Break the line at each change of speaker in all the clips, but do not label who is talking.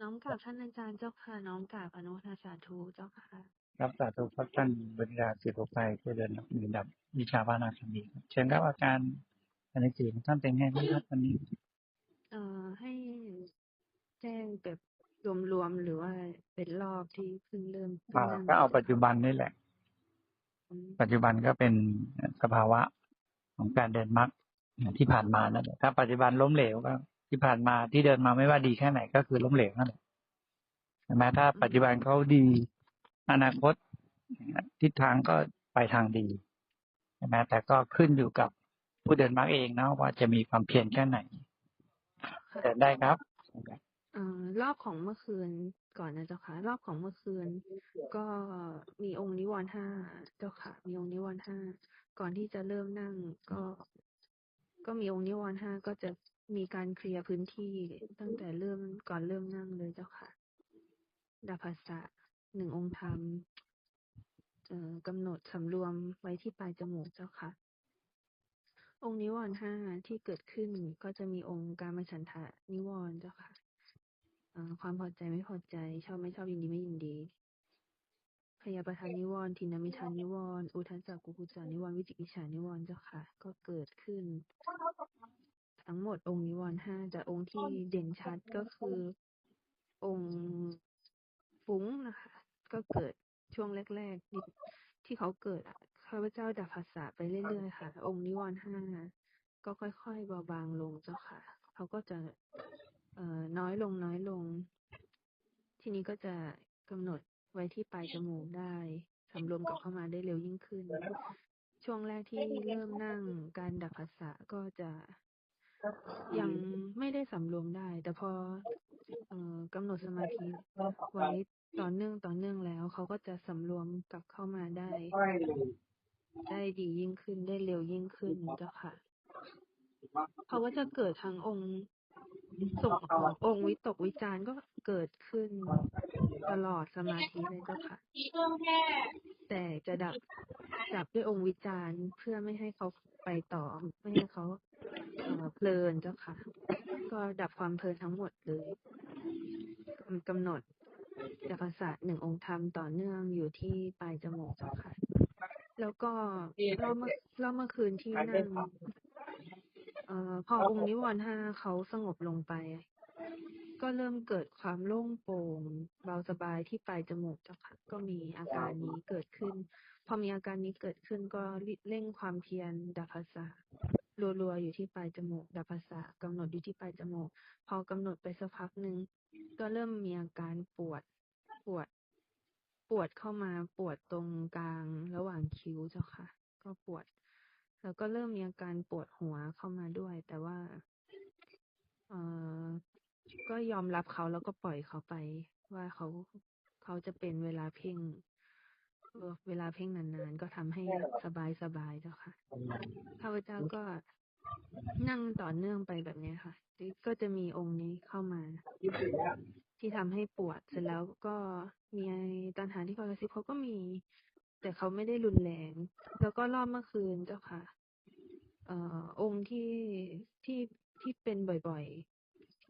น้อมกราบท่านอาจารย์เจ้าค่ะ น้อมกราบอนุโมทนาสาธุเจ้าค่ะ
ครับสาธุครับท่านบรรดาศิลปไทยผู้เดินรับมือดับวิชาพานาคดีครับเชิญครับอาการอันสี่ของท่านเป็นไงบ้างครับวันนี้
เอ่อให้แจ้งแบบรวมๆหรือว่าเป็นรอบที่เพิ่งเริ่มพิ่ง
อ่า
นั่ง
ก็เอาปัจจุบันนี่แหละ
อืม
ปัจจุบันก็เป็นสภาวะของการเดินมรรคที่ผ่านมานั่นแหละถ้าปัจจุบันล้มเหลวก็ ที่ผ่านมาที่เดินมาไม่ว่าดีแค่ไหนก็คือล้มเหลวนั่นแหละใช่ไหมถ้าปัจจุบันเขาดีอนาคตทิศทางก็ไปทางดีใช่ไหมแต่ก็ขึ้นอยู่กับผู้เดินมรรคเองนะว่าจะมีความเพียรแค่ไหนเดินได้ครับ
เอ่อรอบของเมื่อคืนก่อนนะเจ้าค่ะ รอบของเมื่อคืน ก็มีองค์นิวรณ์ห้าเจ้าค่ะ มีองค์นิวรณ์ห้าก่อนที่จะเริ่มนั่งก็ ก็มีองค์นิวรณ์ห้าก็จะ มีการเคลียร์พื้นที่ตั้งแต่เริ่มก่อนเริ่มนั่งเลยเจ้าค่ะดาภัสะหนึ่งองค์ธรรมกำหนดสำรวมไว้ที่ปลายจมูกเจ้าค่ะ องค์นิวรณ์ห้าที่เกิดขึ้นก็จะมีองค์การมฉันทะนิวรณ์เจ้าค่ะความพอใจไม่พอใจ ชอบไม่ชอบยินดีไม่ยินดีพยาประทานนิวรณ์ทินามิทานนิวรณ์อุทัสสะกุกุจจานิวรณ์วิจิกิจฉานิวรณ์เจ้าค่ะ ก็เกิดขึ้น ทั้งหมดองค์นิวรณ์ห้าแต่องค์ที่เด่นชัดก็คือองค์ฟุ้งนะคะ ก็เกิดช่วงแรกๆที่ที่เขาเกิดอะข้าพเจ้าดับภาษาไปเรื่อยๆค่ะ องค์นิวรณ์ห้าก็ค่อยๆเบาบางลงเจ้าค่ะ เขาก็จะเอ่อน้อยลงน้อยลง ทีนี้ก็จะกำหนดไว้ที่ปลายจมูกได้สำรวมกลับเข้ามาได้เร็วยิ่งขึ้น ช่วงแรกที่เริ่มนั่งการดับภาษาก็จะ ยังไม่ได้สำรวมได้ แต่พอเอ่อกำหนดสมาธิไว้ต่อเนื่องต่อเนื่องแล้ว เขาก็จะสำรวมกลับเข้ามาได้ ได้ดียิ่งขึ้นได้เร็วยิ่งขึ้นเจ้าค่ะเขาก็จะเกิดทั้งองค์ส่งออกองค์วิตกวิจารณ์ก็เกิดขึ้นตลอดสมาธิเลยเจ้าค่ะ แต่จะดับดับด้วยองค์วิจารณ์เพื่อไม่ให้เขาไปต่อ ไม่ให้เขาเอ่อเพลินเจ้าค่ะ ก็ดับความเพลินทั้งหมดเลยกำกำหนดจักรศาสตร์หนึ่งองค์ธรรมต่อเนื่องอยู่ที่ปลายจมูกเจ้าค่ะ แล้วก็รอบเมื่อรอบเมื่อคืนที่นั่งเอ่อพอองค์นิวรณ์ห้าเขาสงบลงไป ก็เริ่มเกิดความโล่งโปร่งเบาสบายที่ปลายจมูกเจ้าค่ะ ก็มีอาการนี้เกิดขึ้น พอมีอาการนี้เกิดขึ้นก็เร่งความเพียรดับภาษารัวๆอยู่ที่ปลายจมูกดับภาษากำหนดอยู่ที่ปลายจมูก พอกำหนดไปสักพักหนึ่งก็เริ่มมีอาการปวดปวด ปวดเข้ามาปวดตรงกลางระหว่างคิ้วเจ้าค่ะ ก็ปวด แล้วก็เริ่มมีอาการปวดหัวเข้ามาด้วย แต่ว่าเอ่อ ก็ยอมรับเขาแล้วก็ปล่อยเขาไป ว่าเขาเขาจะเป็นเวลาเพ่งเอ่อเวลาเพ่งนานๆ ก็ทำให้สบายสบายๆเจ้าค่ะข้าพเจ้าก็นั่งต่อเนื่องไปแบบนี้ค่ะ ก็จะมีองค์นี้เข้ามา ที่ทำให้ปวดเสร็จแล้วก็มีตัณหาที่คอยกระซิบเขาก็มี แต่เขาไม่ได้รุนแรง แล้วก็รอบเมื่อคืนเจ้าค่ะ เอ่อองค์ที่ที่ที่เป็นบ่อย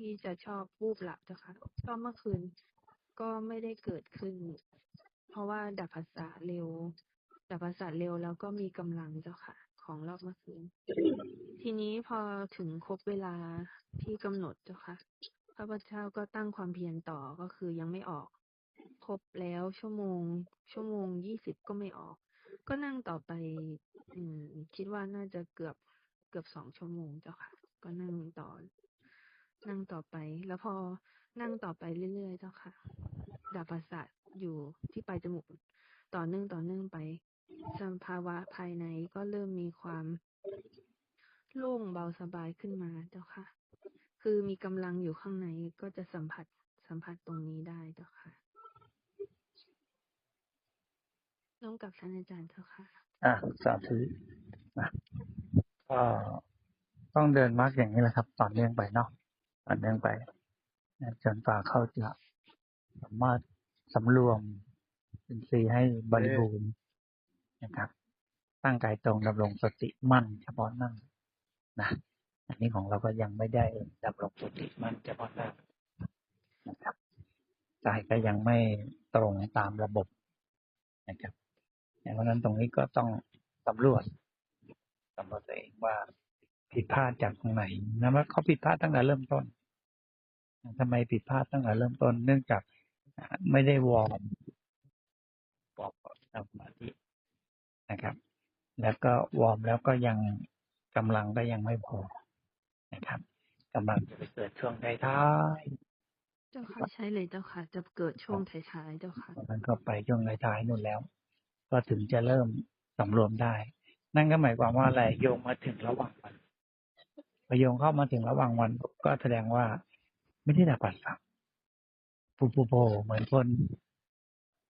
ที่จะชอบวูบหลับเจ้าค่ะรอบเมื่อคืนก็ไม่ได้เกิดขึ้น เพราะว่าดับภาษาเร็ว ดับภาษาเร็วแล้วก็มีกำลังเจ้าค่ะ ของรอบเมื่อคืน ทีนี้พอถึงครบเวลาที่กำหนดเจ้าค่ะข้าพเจ้าก็ตั้งความเพียรต่อก็คือยังไม่ออก ครบแล้วชั่วโมง ชั่วโมงยี่สิบก็ไม่ออก ก็นั่งต่อไป อืม คิดว่าน่าจะเกือบเกือบสองชั่วโมงเจ้าค่ะ ก็นั่งต่อ นั่งต่อไป แล้วพอนั่งต่อไปเรื่อยๆเจ้าค่ะ ดับประสาทอยู่ที่ปลายจมูกต่อเนื่องต่อเนื่องไปสภาวะภายในก็เริ่มมีความโล่งเบาสบายขึ้นมาเจ้าค่ะ คือมีกำลังอยู่ข้างในก็จะสัมผัสสัมผัสตรงนี้ได้เจ้าค่ะ น้องกับท่านอาจารย์เจ้าค่ะ
อะสาธุนะก็ต้องเดินมรรคอย่างนี้แหละครับ ต่อเนื่องไปเนาะ ต่อเนื่องไปจนฝ่าเข้าจะสามารถสำรวมอินทรีย์ให้บริบูรณ์นะครับตั้งกายตรงดำรงสติมั่นเฉพาะนั่งนะอันนี้ของเราก็ยังไม่ได้ดำรงสติมั่นเฉพาะหน้านะครับกายก็ยังไม่ตรงตามระบบนะครับเพราะฉะนั้นตรงนี้ก็ต้องสำรวจสำรวจตัวเองว่าผิดพลาดจากตรงไหนนะว่าเขาผิดพลาดตั้งแต่เริ่มต้น ทำไมผิดพลาดตั้งแต่เริ่มต้นเนื่องจากไม่ได้วอร์มวอร์มสมาธินะครับ แล้วก็วอร์มแล้วก็ยังกำลังก็ยังไม่พอนะครับกำลังจะไปเกิดช่วงท้าย
เจ้าค่ะใช่เลยเจ้าค่ะ จะเกิดช่วงท้ายๆเจ้าค่ะ
ๆมันก็ไปช่วงท้ายๆนู่นแล้ว ก็ถึงจะเริ่มสำรวมได้ นั่นก็หมายความว่าอะไรโยงมาถึงระหว่างวันพอโยงเข้ามาถึงระหว่างวันก็แสดงว่า ไม่ได้ดับปัสสาวะปูปูโผเหมือนคน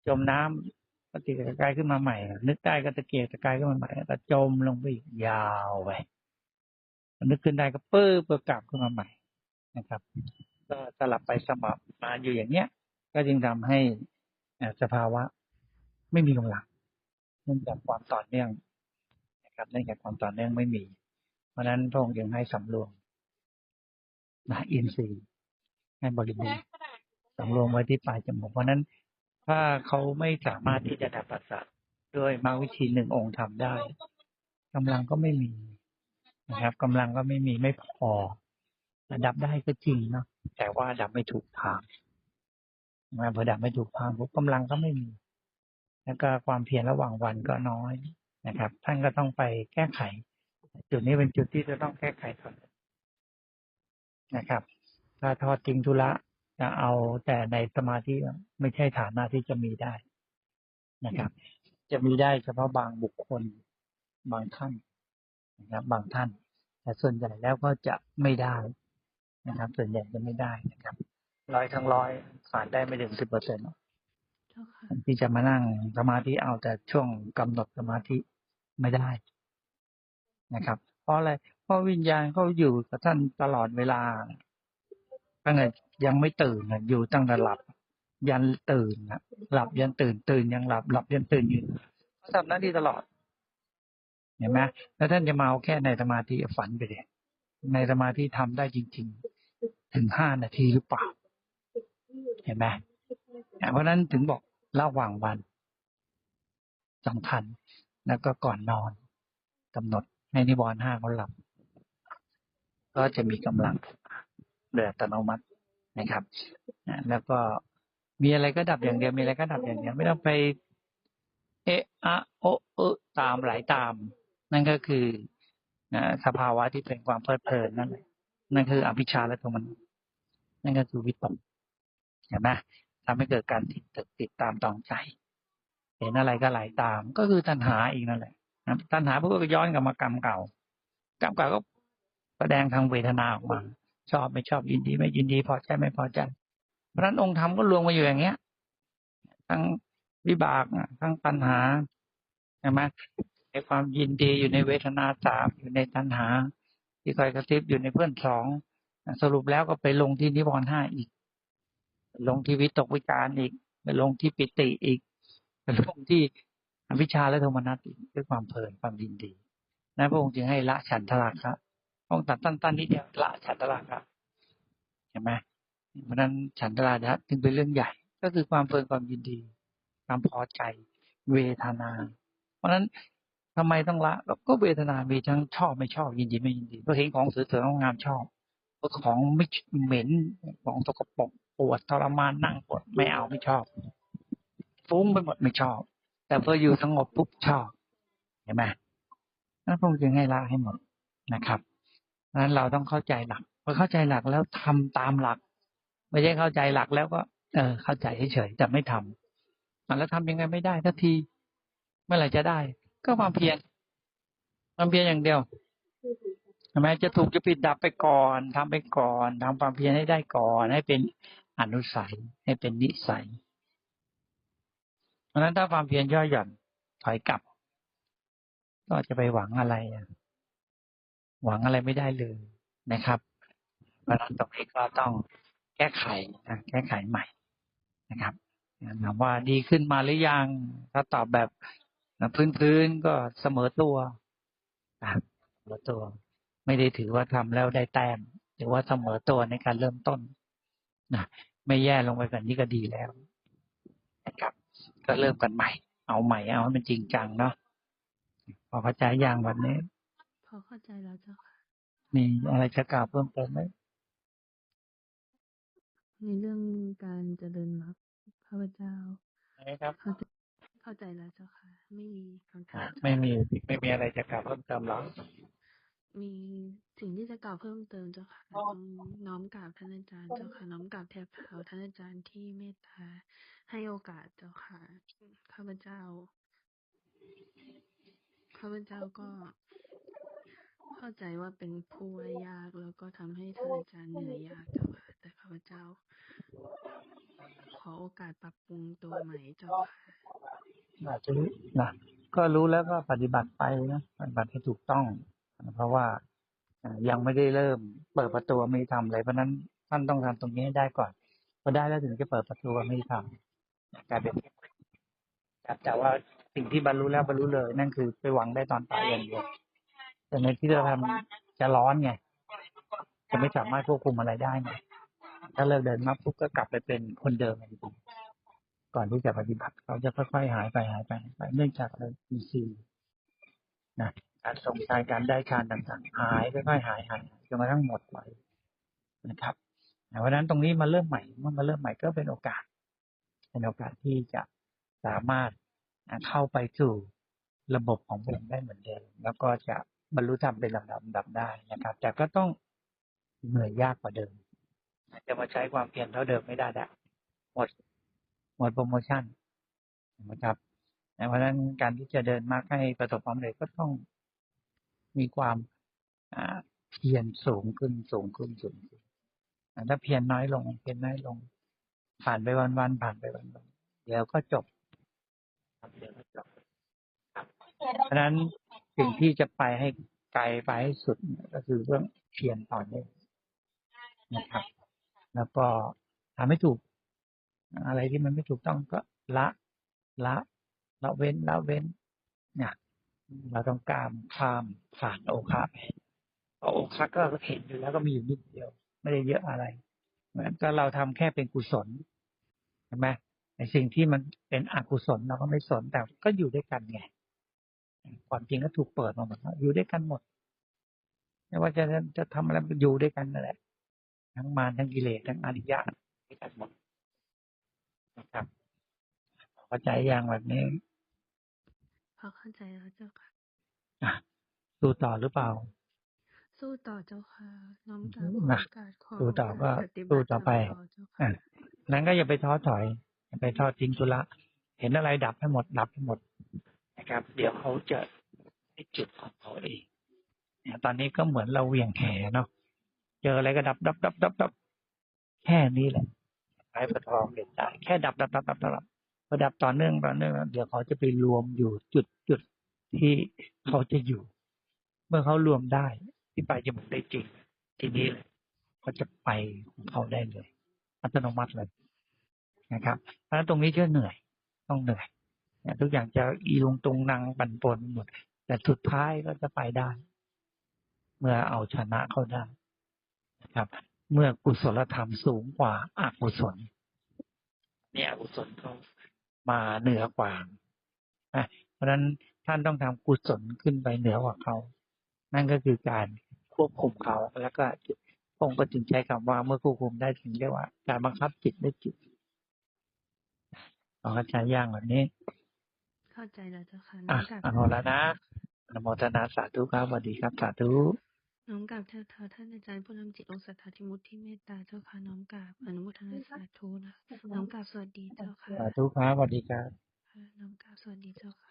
จมน้ำก็ตะเกียกตะกายขึ้นมาใหม่ นึกได้ก็ตะเกียกตะกายขึ้นมาใหม่ก็จมลงไปอีกยาวไปนึกขึ้นได้ก็เปิ้ลเปิดกลับขึ้นมาใหม่นะครับ ก็สลับไปสลับมาอยู่อย่างเนี้ย ก็จึงทำให้สภาวะไม่มีกำลังเนื่องจากความต่อเนื่องนะครับเนื่องจากความต่อเนื่องไม่มี เพราะนั้นพระองค์จึงให้สำรวมนะอินทรีย์ ให้บริบูรณ์สำรวมไว้ที่ปลายจมูกเพราะฉะนั้นถ้าเขาไม่สามารถที่จะดับประสาทด้วยมรรควิธีหนึ่งองค์ทำได้กำลังก็ไม่มีนะครับกำลังก็ไม่มีไม่พอดับได้ก็จริงเนาะแต่ว่าดับไม่ถูกทางนะพอดับไม่ถูกทางปุ๊บกำลังก็ไม่มี แล้วก็ความเพียรระหว่างวันก็น้อยนะครับ ท่านก็ต้องไปแก้ไข จุดนี้เป็นจุดที่จะต้องแก้ไขก่อนนะครับ ถ้าทอดทิ้งธุระจะเอาแต่ในสมาธิไม่ใช่ฐานะที่จะมีได้นะครับ จะมีได้เฉพาะบางบุคคลบางท่านนะครับบางท่าน แต่ส่วนใหญ่แล้วก็จะไม่ได้นะครับ ส่วนใหญ่จะไม่ได้นะครับ ร้อยทั้งร้อยขาดได้ไม่ถึงสิบเปอร์เซ็นต์
เจ้าค่ะ
ที่จะมานั่งสมาธิเอาแต่ช่วงกำหนดสมาธิไม่ได้นะครับ เพราะอะไรเพราะวิญญาณเขาอยู่กับท่านตลอดเวลา ตั้งแต่ยังไม่ตื่นอยู่ตั้งแต่หลับ ยันตื่นนะหลับยันตื่น ตื่นยังหลับหลับยันตื่นอยู่เขาทำหน้าที่ตลอดเห็นไหมแล้วท่านจะมาเอาแค่ในสมาธิฝันไปเลยในสมาธิทำได้จริง ๆ ถึงห้านาทีหรือเปล่า เห็นไหมเพราะฉะนั้นถึงบอกระหว่างวันสำคัญ แล้วก็ก่อนนอนกำหนดให้นิวรณ์ห้าเขาหลับ ก็จะมีกำลัง โดยอัตโนมัตินะครับแล้วก็มีอะไรก็ดับอย่างเดียวมีอะไรก็ดับอย่างเดียวไม่ต้องไป เอะอะโอเอะตามไหลตาม นั่นก็คือสภาวะที่เป็นความเพลิดเพลินนั่นแหละนั่นคืออภิชาและโทมนัสนั่นก็คือวิตกเห็นไหมทำให้เกิดการติดตึกติดตามตองใจเห็นอะไรก็ไหลตาม ก็คือตัณหาอีกนั่นแหละนะตัณหาพวกก็ย้อนกลับมากรรมเก่ากรรมเก่าก็แสดงทางเวทนาออกมา ชอบไม่ชอบยินดี ไม่ยินดีพอใจไม่พอใจ เพราะฉะนั้นองค์ธรรมก็รวมมาอยู่อย่างเงี้ย ทั้งวิบากอะทั้งปัญหาใช่ไหมในความยินดีอยู่ในเวทนาสามอยู่ในตัณหา ที่คอยกระซิบอยู่ในเพื่อนสองสรุปแล้วก็ไปลงที่นิวรณ์ห้าอีก ลงที่วิตกวิจารอีกไปลงที่ปิติอีกไปลงที่อวิชชาและโทมนัสอีกด้วยความเพลินความยินดีนั้นพระองค์จึงให้ละฉันทราคะ พระองตัดตั้นๆนิดเดียวละฉันทราคะเห็นไหมเพราะนั้นฉันทราคะจึงเป็นเรื่องใหญ่ ก็คือความเพลินความยินดี ความพอใจเวทนา เพราะฉะนั้นทำไมต้องละก็เวทนา มีทั้งชอบไม่ชอบยินดีไม่ยินดีเพราะเห็นของสวยๆงามชอบเราของไม่เหม็นของสกปรกปวดทรมานนั่งปวดไม่เอาไม่ชอบ ฟุ้งไปหมดไม่ชอบ แต่พออยู่สงบปุ๊บชอบ เห็นไหมนั่นพงจึงให้ละให้หมดนะครับ เพราะฉะนั้นเราต้องเข้าใจหลักพอเข้าใจหลักแล้วทำตามหลัก ไม่ใช่เข้าใจหลักแล้วก็ เออ เข้าใจเฉยๆแต่ไม่ทำอะแล้วทำยังไงไม่ได้ทันทีเมื่อไหร่จะได้ ก็ความเพียรความเพียรอย่างเดียวใช่ไหมจะถูกจะผิดดับไปก่อนทำไปก่อนทำความเพียรให้ได้ก่อน ให้เป็นอนุสัย ให้เป็นนิสัย เพราะฉะนั้นถ้าความเพียรย่อหย่อนถอยกลับ ก็จะไปหวังอะไรอะ หวังอะไรไม่ได้เลยนะครับเพราะฉะนั้นตรงนี้ก็ต้องแก้ไขนะแก้ไขใหม่นะครับถามว่าดีขึ้นมาหรือยัง ถ้าตอบแบบพื้นๆก็เสมอตัวเสมอตัว ไม่ได้ถือว่าทำแล้วได้แต้มหรือว่าเสมอตัวในการเริ่มต้นนะไม่แย่ลงไปกว่านี้ก็ดีแล้วนะครับ ก็เริ่มกันใหม่ เอาใหม่เอาให้มันจริงจังเนาะพอเข้าใจอย่างวันนี้
อเข้าใจแล้วเจ้าค่ะ
มีอะไรจะกล่าวเพิ่มเติมไหม
ในเรื่องการเจริญมรรคข้าพเจ้า
นะครับ
เข้าใจเข้าใจแล้วเจ้าค่ะ ไม่มีคำถาม
ไม่มีไม่มีอะไรจะกล่าวเพิ่มเติมหรอ
มีสิ่งที่จะกล่าวเพิ่มเติมเจ้าค่ะต้องน้อมกราบท่านอาจารย์เจ้าค่ะ น้อมกราบแทบเท้าท่านอาจารย์ที่เมตตาให้โอกาสเจ้าค่ะข้าพเจ้าข้าพเจ้าก็ เข้าใจว่าเป็นผู้ว่ายากแล้วก็ทำให้ท่านอาจารย์เหนื่อยยากเจ้าค่ะแต่ข้าพเจ้า ขอโอกาสปรับปรุงตัวใหม่เจ้าค่ะ
อาจจะรู้นะก็รู้แล้วก็ปฏิบัติไปนะปฏิบัติให้ถูกต้อง เพราะว่ายังไม่ได้เริ่มเปิดประตูไม่ทำอะไรเพราะนั้นท่านต้องทำตรงนี้ให้ได้ก่อนพอได้แล้วถึงจะเปิดประตูไม่ทำกลายเป็นแต่ว่าสิ่งที่บรรลุแล้วบรรลุเลย นั่นคือไปหวังได้ตอนตายอย่างเดียว แต่ในที่เราทำจะร้อนไง จะไม่สามารถควบคุมอะไรได้ไงถ้าเลิกเดินมาปุ๊บก็กลับไปเป็นคนเดิมอีกทีก่อนที่จะปฏิบัติเขาจะค่อยๆหายไปหายไปไปเนื่องจากอะไรมีซีนะการทรงฌานการได้ฌานต่างๆหายค่อยๆหายหายจนกระทั่งหมดไปนะครับเพราะนั้นตรงนี้มาเริ่มใหม่เมื่อมาเริ่มใหม่ก็เป็นโอกาส เป็นโอกาสที่จะสามารถเข้าไปสู่ระบบของผมได้เหมือนเดิม แล้วก็จะ บรรลุธรรมเป็นลำดับลำดับได้นะครับ แต่ก็ต้องเหนื่อยยากกว่าเดิมจะมาใช้ความเพียรเท่าเดิมไม่ได้แล้วหมดหมดโปรโมชั่นนะครับเพราะฉะนั้นการที่จะเดินมากให้ประสบความสำเร็จก็ต้องมีความอ่าเพียรสูงขึ้นสูงขึ้นสูงขึ้นอ่าถ้าเพียรน้อยลงเพียรน้อยลง ผ่านไปวันๆผ่านไปวันๆเดี๋ยวก็จบครับเดี๋ยวก็จบครับเพราะฉะนั้น สิ่งที่จะไปให้ไกลไปให้สุดก็คือเรื่องเพียรต่อเนื่องนะครับ แล้วก็ทำให้ถูก อะไรที่มันไม่ถูกต้องก็ละละละเว้นละเว้นเนี่ยเราต้องกามข้ามผ่านโอคาไปโอคาก็เห็นอยู่แล้วก็มีอยู่นิดเดียว ไม่ได้เยอะอะไร เหมือนก็เราทำแค่เป็นกุศลใช่ไหมไอ้สิ่งที่มันเป็นอกุศลเราก็ไม่สนแต่ก็อยู่ด้วยกันไง ความจริงก็ถูกเปิดมาหมดแล้วอยู่ด้วยกันหมด ไม่ว่าจะจะทำอะไรมันอยู่ด้วยกันนั่นแหละ ทั้งมารทั้งกิเลสทั้งอริยะด้วยกันหมดนะครับเข้าใจอย่างแบบนี้
พอเข้าใจแล้วเจ้าค่ะ
อะสู้ต่อหรือเปล่า
สู้ต่อเจ้าค่ะน้อมกราบขอ
นะ
โอกาสขอ
สู้ต่อก็
ปฏิบั
สู้
ติ
ต่อไป
ทำต่อเจ้า
อะ
ค่ะ
นั้นก็อย่าไปท้อถอยอย่าไปทอดทิ้งธุระเห็นอะไรดับให้หมดดับให้หมด นะครับ เดี๋ยวเขาจะได้จุดของเขาเองเนี่ยตอนนี้ก็เหมือนเราเหวี่ยงแหเนาะเจออะไรก็ดับดับดับดับดับแค่นี้แหละไอ้ประทองเด็ดได้แค่ดับดับดับดับดับดับพอดับต่อเนื่องต่อเนื่องเดี๋ยวเขาจะไปรวมอยู่จุดจุดที่เขาจะอยู่ เมื่อเขารวมได้ที่ไปจะหมดได้จริง ทีนี้เลยเขาจะไปของเขาได้เลย อัตโนมัติเลยนะครับเพราะงั้นตรงนี้จะเหนื่อย ต้องเหนื่อย ทุกอย่างจะอีลงตุงนางปั่นป่วนหมด แต่สุดท้ายก็จะไปได้ เมื่อเอาชนะเขาได้นะครับ เมื่อกุศลธรรมสูงกว่าอกุศล เนี่ยอกุศลเขามาเหนือกว่านะเพราะฉะนั้นท่านต้องทำกุศลขึ้นไปเหนือกว่าเขา นั่นก็คือการควบคุมเขาแล้วก็องค์ก็จึงใช้คำว่าเมื่อควบคุมได้ถึงเรียกว่า การบังคับจิตด้วยจิตเราก็ใช้อย่างแบบนี้
เข้าใจแล้วเจ้าค่ะ
อะ
น้อมกราบ
อนุโมทนาอนุโมทนาสาธุครับสวัสดีครับสาธุ
น้อมกราบเท้าเท้าท่านอาจารย์ผู้นำจิตองค์สัทธาธิมุตที่เมตตาเจ้าค่ะน้อมกราบอนุโมทนาสาธุนะน้อมกราบสวัสดีเจ้าค่ะ
สาธุครับสวัสดีครับ
ค่ะน้อมกราบสวัสดีเจ้าค่ะ